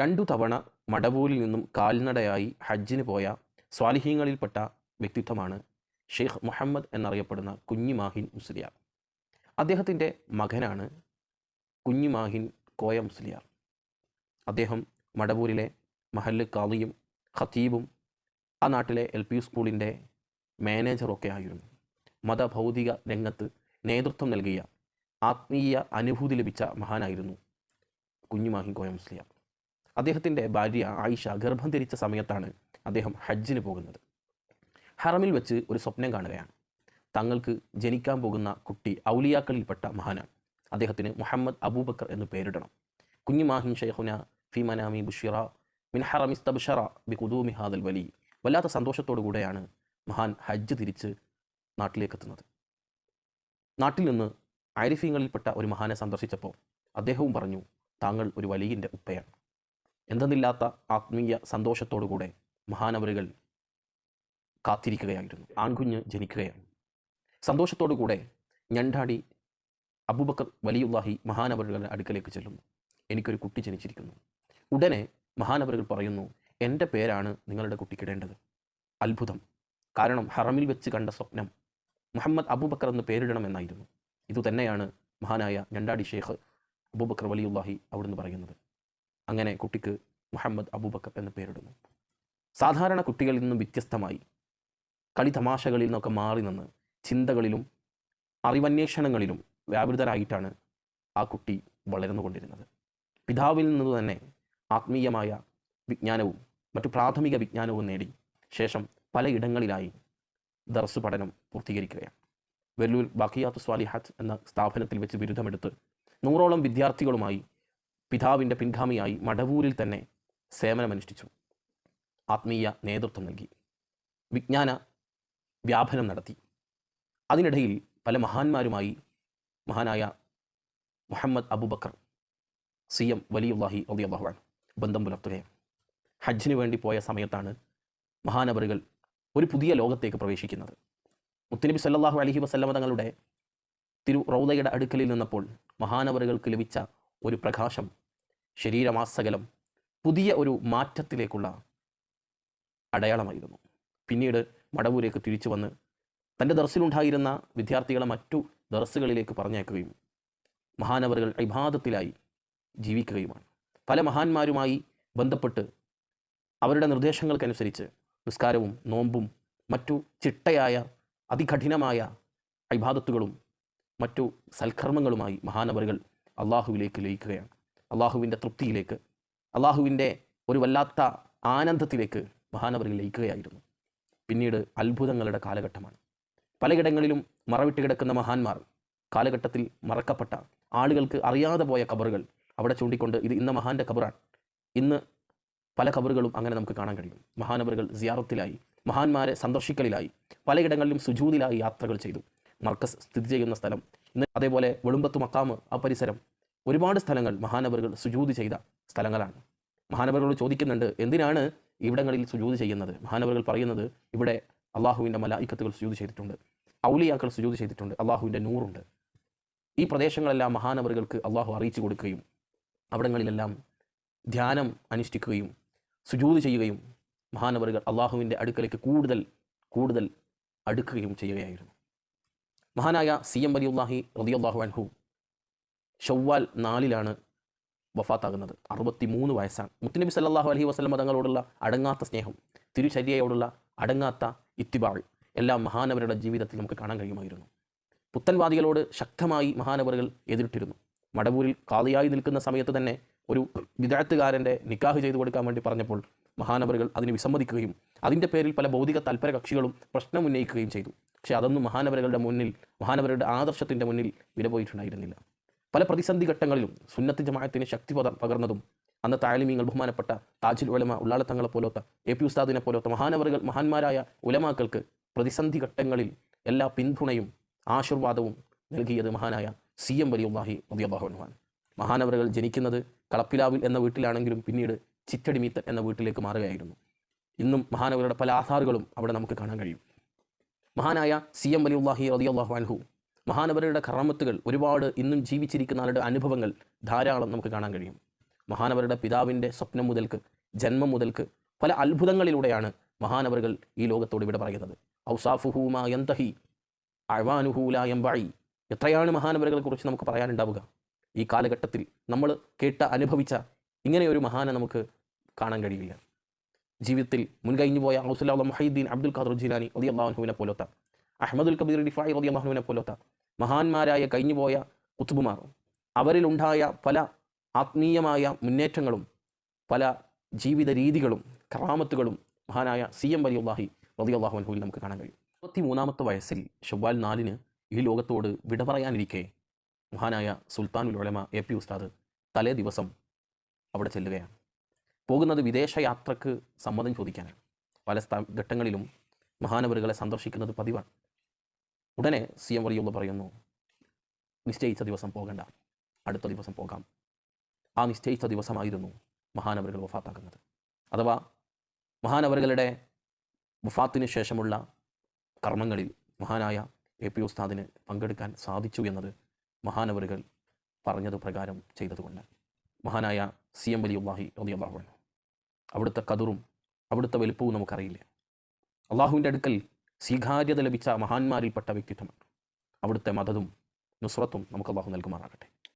രണ്ടു തവണ മടവൂരിൽ നിന്നും കാൽനടയായി ഹജ്ജിന് പോയ സ്വാലിഹീങ്ങളിൽപ്പെട്ട വ്യക്തിത്വമാണ് ഷെയ്ഖ് മുഹമ്മദ് എന്നറിയപ്പെടുന്ന കുഞ്ഞിമാഹിൻ മുസ്ലിയാർ. അദ്ദേഹത്തിന്റെ മകനാണ് കുഞ്ഞിമാഹിൻ കോയ മുസ്ലിയാർ. അദ്ദേഹം മടവൂരിലെ മഹല്ല് കാളിയും ഖത്തീബും ആ നാട്ടിലെ എൽ പി സ്കൂളിന്റെ മാനേജറൊക്കെ ആയിരുന്നു. മതഭൗതിക രംഗത്ത് നേതൃത്വം നൽകിയ ആത്മീയ അനുഭൂതി ലഭിച്ച മഹാനായിരുന്നു കുഞ്ഞുമാഹിൻ കോയ മുസ്ലിയാർ. അദ്ദേഹത്തിന്റെ ഭാര്യ ആയിഷ ഗർഭം ധരിച്ച സമയത്താണ് അദ്ദേഹം ഹജ്ജിന് പോകുന്നത്. ഹറമിൽ വെച്ച് ഒരു സ്വപ്നം കാണുകയാണ്. തങ്ങൾക്ക് ജനിക്കാൻ പോകുന്ന കുട്ടി ഔലിയാക്കളിൽപ്പെട്ട മഹാനാണ്. അദ്ദേഹത്തിന് മുഹമ്മദ് അബൂബക്കർ എന്ന് പേരിടണം. കുഞ്ഞുമാഹിൻ ഷെയ്ഖുന ഫി മനാമി ബുഷിറ മിൻ ഹറമിസ്തബ്ഷറ ബി കുദൂമി ഹാദൽ വലി. വല്ലാത്ത സന്തോഷത്തോടു കൂടെയാണ് മഹാൻ ഹജ്ജ് തിരിച്ച് നാട്ടിലേക്ക് എത്തുന്നത് നാട്ടിൽ നിന്ന് ആരിഫീങ്ങളിൽപ്പെട്ട ഒരു മഹാനെ സന്ദർശിച്ചപ്പോൾ അദ്ദേഹവും പറഞ്ഞു താങ്കൾ ഒരു വലിയന്റെ ഉപ്പയാണ്. എന്തെന്നില്ലാത്ത ആത്മീയ സന്തോഷത്തോടുകൂടെ മഹാനവറുകൾ കാത്തിരിക്കുകയായിരുന്നു. ആൺകുഞ്ഞ് ജനിക്കുകയാണ്. സന്തോഷത്തോടുകൂടെ ഞണ്ടാടി അബൂബക്കർ വലിയുള്ളാഹി മഹാനവറുകളുടെ അടുക്കലേക്ക് ചെല്ലുന്നു. എനിക്കൊരു കുട്ടി ജനിച്ചിരിക്കുന്നു. ഉടനെ മഹാനവറുകൾ പറയുന്നു എന്റെ പേരാണ് നിങ്ങളുടെ കുട്ടിക്കിടേണ്ടത് അത്ഭുതം. കാരണം ഹറമിൽ വെച്ച് കണ്ട സ്വപ്നം മുഹമ്മദ് അബൂബക്കർ എന്ന് പേരിടണമെന്നായിരുന്നു. ഇതുതന്നെയാണ് മഹാനായ ഞണ്ടാടി ഷേഖ് അബൂബക്കർ വലിയുള്ളാഹി അവിടുന്ന് പറയുന്നത്. അങ്ങനെ കുട്ടിക്ക് മുഹമ്മദ് അബൂബക്കർ എന്ന് പേരിടുന്നു. സാധാരണ കുട്ടികളിൽ നിന്നും വ്യത്യസ്തമായി കളി തമാശകളിൽ നിന്നൊക്കെ മാറി നിന്ന് ചിന്തകളിലും അറിവന്വേഷണങ്ങളിലും വ്യാപൃതരായിട്ടാണ് ആ കുട്ടി വളർന്നുകൊണ്ടിരുന്നത്. പിതാവിൽ നിന്ന് തന്നെ ആത്മീയമായ വിജ്ഞാനവും മറ്റു പ്രാഥമിക വിജ്ഞാനവും നേടി ശേഷം പലയിടങ്ങളിലായി ദർസ് പഠനം പൂർത്തീകരിക്കുകയാണ്. വെല്ലൂർ ബാക്കിയാത്തു സ്വാലിഹാത്ത് എന്ന സ്ഥാപനത്തിൽ വെച്ച് ബിരുദമെടുത്ത് നൂറോളം വിദ്യാർത്ഥികളുമായി പിതാവിന്റെ പിൻഗാമിയായി മടവൂരിൽ തന്നെ സേവനമനുഷ്ഠിച്ചു. ആത്മീയ നേതൃത്വം നൽകി. വിജ്ഞാന വ്യാപനം നടത്തി. അതിനിടയിൽ പല മഹാന്മാരുമായി മഹാനായ മുഹമ്മദ് അബൂബക്കർ സി എം വലിയുല്ലാഹി ബഹ്വാൻ ബന്ധം പുലർത്തുകയാണ് ഹജ്ജിന് വേണ്ടി പോയ സമയത്താണ് മഹാനവറുകൾ ഒരു പുതിയ ലോകത്തേക്ക് പ്രവേശിക്കുന്നത്. മുത്തുനബി സല്ലാഹു അലഹി വസല്ലമ തങ്ങളുടെ തിരു റൗദയുടെ അടുക്കലിൽ നിന്നപ്പോൾ മഹാനവറുകൾക്ക് ലഭിച്ച ഒരു പ്രകാശം ശരീരമാസകലം പുതിയ ഒരു മാറ്റത്തിലേക്കുള്ള അടയാളമായിരുന്നു. പിന്നീട് മടവൂരേക്ക് തിരിച്ചു വന്ന് തന്റെ ദർസിലുണ്ടായിരുന്ന വിദ്യാർത്ഥികളെ മറ്റു ദർസുകളിലേക്ക് പറഞ്ഞേക്കുകയും മഹാനവറുകൾ ഇബാദത്തിലായി ജീവിക്കുകയുമാണ്. പല മഹാന്മാരുമായി ബന്ധപ്പെട്ട് അവരുടെ നിർദ്ദേശങ്ങൾക്കനുസരിച്ച് നിസ്കാരവും നോമ്പും മറ്റു ചിട്ടയായ അതികഠിനമായ ഇബാദത്തുകളും മറ്റു സൽക്കർമ്മങ്ങളുമായി മഹാനവറുകൾ അള്ളാഹുവിലേക്ക് ലയിക്കുകയാണ്. അള്ളാഹുവിന്റെ തൃപ്തിയിലേക്ക് അള്ളാഹുവിന്റെ ഒരു വല്ലാത്ത ആനന്ദത്തിലേക്ക് മഹാനവറിൽ ലയിക്കുകയായിരുന്നു. പിന്നീട് അത്ഭുതങ്ങളുടെ കാലഘട്ടമാണ്. പലയിടങ്ങളിലും മറവിട്ട് കിടക്കുന്ന മഹാന്മാർ കാലഘട്ടത്തിൽ മറക്കപ്പെട്ട ആളുകൾക്ക് അറിയാതെ പോയ കബറുകൾ അവിടെ ചൂണ്ടിക്കൊണ്ട് ഇത് ഇന്ന മഹാന്റെ കബറാണ്. ഇന്ന് പല കബറുകളും അങ്ങനെ നമുക്ക് കാണാൻ കഴിയും. മഹാനവറുകൾ സിയാറത്തിലായി മഹാന്മാരെ സന്ദർശിക്കലിലായി പലയിടങ്ങളിലും സുജൂതിലായി യാത്രകൾ ചെയ്തു. മർക്കസ് സ്ഥിതി ചെയ്യുന്ന സ്ഥലം ഇന്ന് അതേപോലെ വെളുമ്പത്ത് മക്കാമ് ആ പരിസരം ഒരുപാട് സ്ഥലങ്ങൾ മഹാനവറുകൾ സുജൂതി ചെയ്ത സ്ഥലങ്ങളാണ്. മഹാനവറുകൾ ചോദിക്കുന്നുണ്ട് എന്തിനാണ് ഇവിടങ്ങളിൽ സുജൂതി ചെയ്യുന്നത്? മഹാനവറുകൾ പറയുന്നത് ഇവിടെ അള്ളാഹുവിന്റെ മലായിക്കത്തുകൾ സുജൂതി ചെയ്തിട്ടുണ്ട്. ഔലിയാക്കൾ സുജൂതി ചെയ്തിട്ടുണ്ട്. അള്ളാഹുവിന്റെ നൂറുണ്ട്. ഈ പ്രദേശങ്ങളെല്ലാം മഹാനവറുകൾക്ക് അള്ളാഹു അറിയിച്ചു കൊടുക്കുകയും അവിടങ്ങളിലെല്ലാം ധ്യാനം അനുഷ്ഠിക്കുകയും സുജൂതി ചെയ്യുകയും മഹാനവറുകൾ അള്ളാഹുവിന്റെ അടുക്കലേക്ക് കൂടുതൽ കൂടുതൽ അടുക്കുകയും ചെയ്യുകയായിരുന്നു. മഹാനായ സി എം വലിയുല്ലാഹി റതിയല്ലാഹു അൻഹു ഷവ്വാൽ നാലിലാണ് വഫാത്താകുന്നത്. അറുപത്തി മൂന്ന് വയസ്സാണ്. മുത്തുനബി സല്ലാഹു അലഹി വസ്ലം തങ്ങളോടുള്ള അടങ്ങാത്ത സ്നേഹം തിരുചര്യയോടുള്ള അടങ്ങാത്ത ഇത്തിബാൾ എല്ലാം മഹാനവരുടെ ജീവിതത്തിൽ നമുക്ക് കാണാൻ കഴിയുമായിരുന്നു. പുത്തൻവാദികളോട് ശക്തമായി മഹാനവറുകൾ എതിരിട്ടിരുന്നു. മടവൂരിൽ കാളിയായി നിൽക്കുന്ന സമയത്ത് തന്നെ ഒരു വിദഗ്ധകാരന്റെ നിക്കാഹ് ചെയ്തു കൊടുക്കാൻ വേണ്ടി പറഞ്ഞപ്പോൾ മഹാനവറുകൾ അതിന് വിസമ്മതിക്കുകയും അതിന്റെ പേരിൽ പല ഭൗതിക തൽപര കക്ഷികളും പ്രശ്നം ഉന്നയിക്കുകയും ചെയ്തു. പക്ഷേ അതൊന്നും മഹാനവരകളുടെ മുന്നിൽ മഹാനവരുടെ ആദർശത്തിന്റെ മുന്നിൽ വിലപോയിട്ടുണ്ടായിരുന്നില്ല. പല പ്രതിസന്ധി ഘട്ടങ്ങളിലും സുന്നത്ത് ജമാഅത്തിന് ശക്തി പകർ പകർന്നതും അന്ന് താലിമീങ്ങൾ ബഹുമാനപ്പെട്ട താജുൽ ഉലമ ഉള്ളാളത്തങ്ങളെ പോലത്തെ എ പി ഉസ്താദിനെ പോലത്തെ മഹാനവറുകൾ മഹാന്മാരായ ഉലമാക്കൾക്ക് പ്രതിസന്ധി ഘട്ടങ്ങളിൽ എല്ലാ പിന്തുണയും ആശീർവാദവും നൽകിയത് മഹാനായ സി എം വലിയുള്ളാഹി അബിയാഹുനുഹാൻ മഹാനവറുകൾ ജനിക്കുന്നത് കളപ്പിലാവിൽ എന്ന വീട്ടിലാണെങ്കിലും പിന്നീട് ചിറ്റടിമീത്തൻ എന്ന വീട്ടിലേക്ക് മാറുകയായിരുന്നു. ഇന്നും മഹാനവരുടെ പല ആധാറുകളും അവിടെ നമുക്ക് കാണാൻ കഴിയും. മഹാനായ സി എം വലിയുള്ളാഹി റതിയുള്ളാഹു അൻഹു മഹാനവരുടെ കറാമത്തുകൾ ഒരുപാട് ഇന്നും ജീവിച്ചിരിക്കുന്ന ആളുടെ അനുഭവങ്ങൾ ധാരാളം നമുക്ക് കാണാൻ കഴിയും. മഹാനവരുടെ പിതാവിന്റെ സ്വപ്നം മുതൽക്ക് ജന്മം മുതൽക്ക് പല അത്ഭുതങ്ങളിലൂടെയാണ് മഹാനവറുകൾ ഈ ലോകത്തോട് ഇവിടെ പറയുന്നത്. ഔസാഫുഹൂമാ യന്തഹി അഴ്വാനുഹൂലായംബായി എത്രയാണ് മഹാനവരുകളെ കുറിച്ച് നമുക്ക് പറയാനുണ്ടാവുക? ഈ കാലഘട്ടത്തിൽ നമ്മൾ കേട്ട അനുഭവിച്ച ഇങ്ങനെയൊരു മഹാനെ നമുക്ക് കാണാൻ കഴിയില്ല. ജീവിതത്തിൽ മുൻകഴിഞ്ഞു പോയ ഔസുല്ലാ മുഹീദ്ദീൻ അബ്ദുൽ ഖാദർ ജിലാനി അലി അള്ളാഹുവിനെ പോലത്തെ അഹമ്മദുൽ കബീർ ഡിഫായി റതി അള്ളാഹുവിനെ പോലത്തെ മഹാന്മാരായ കഴിഞ്ഞുപോയ കുത്തുബുമാർ. അവരിലുണ്ടായ പല ആത്മീയമായ മുന്നേറ്റങ്ങളും പല ജീവിത രീതികളും കറാമത്തുകളും മഹാനായ സി എം വലി അള്ളാഹി റതി അള്ളാഹുവിൽ നമുക്ക് കാണാൻ കഴിയും. മുപ്പത്തി മൂന്നാമത്തെ വയസ്സിൽ ഷവ്വാൽ നാലിന് ഈ ലോകത്തോട് വിട പറയാനിരിക്കെ മഹാനായ സുൽത്താനുൽ ഉലമ എ പി ഉസ്താദ് തലേ ദിവസം അവിടെ ചെല്ലുകയാണ്. പോകുന്നത് വിദേശ യാത്രയ്ക്ക് സമ്മതം ചോദിക്കാനാണ്. പല ഘട്ടങ്ങളിലും മഹാനവറുകളെ സന്ദർശിക്കുന്നത് പതിവാണ്. ഉടനെ സി എം വറിയുള്ള പറയുന്നു നിശ്ചയിച്ച ദിവസം പോകണ്ട. അടുത്ത ദിവസം പോകാം. ആ നിശ്ചയിച്ച ദിവസമായിരുന്നു മഹാനവരുകൾ വഫാത്താക്കുന്നത്. അഥവാ മഹാനവരുകളുടെ വഫാത്തിന് ശേഷമുള്ള കർമ്മങ്ങളിൽ മഹാനായ എ പി ഉസ്താദിന് പങ്കെടുക്കാൻ സാധിച്ചു എന്നത് മഹാനവരുകൾ പറഞ്ഞത് പ്രകാരം ചെയ്തതുകൊണ്ട്. മഹാനായ സി എം വലിയ അള്ളാഹി റബി അള്ളാഹു അവിടുത്തെ കതിറും അവിടുത്തെ വലുപ്പവും നമുക്കറിയില്ല? അള്ളാഹുവിന്റെ അടുക്കൽ സ്വീകാര്യത ലഭിച്ച മഹാന്മാരിൽപ്പെട്ട വ്യക്തിത്വമാണ്. അവിടുത്തെ മതതും നുസ്രത്തും നമുക്ക് അള്ളാഹു നൽകുമാറാകട്ടെ.